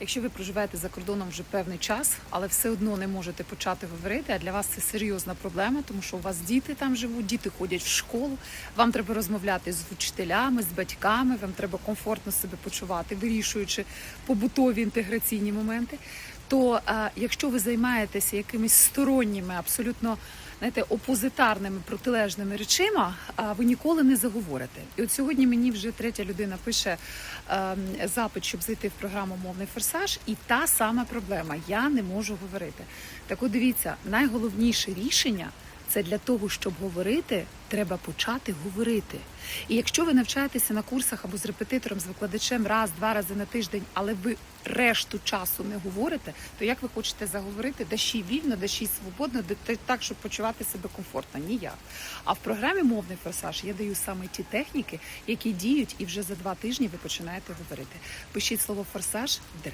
Якщо ви проживаєте за кордоном вже певний час, але все одно не можете почати говорити, а для вас це серйозна проблема, тому що у вас діти там живуть, діти ходять в школу. Вам треба розмовляти з вчителями, з батьками, вам треба комфортно себе почувати, вирішуючи побутові інтеграційні моменти. То а, якщо ви займаєтеся якимись сторонніми, абсолютно знаєте, опозитарними протилежними речима, а ви ніколи не заговорите. І от сьогодні мені вже третя людина пише а, запит, щоб зайти в програму Мовний форсаж, і та сама проблема. Я не можу говорити. Так от дивіться, найголовніше рішення. Це для того, щоб говорити, треба почати говорити. І якщо ви навчаєтеся на курсах або з репетитором, з викладачем раз-два рази на тиждень, але ви решту часу не говорите, то як ви хочете заговорити, да ще й вільно, да ще й свободно, да так, щоб почувати себе комфортно? Ніяк. А в програмі мовний форсаж я даю саме ті техніки, які діють, і вже за два тижні ви починаєте говорити. Пишіть слово форсаж в.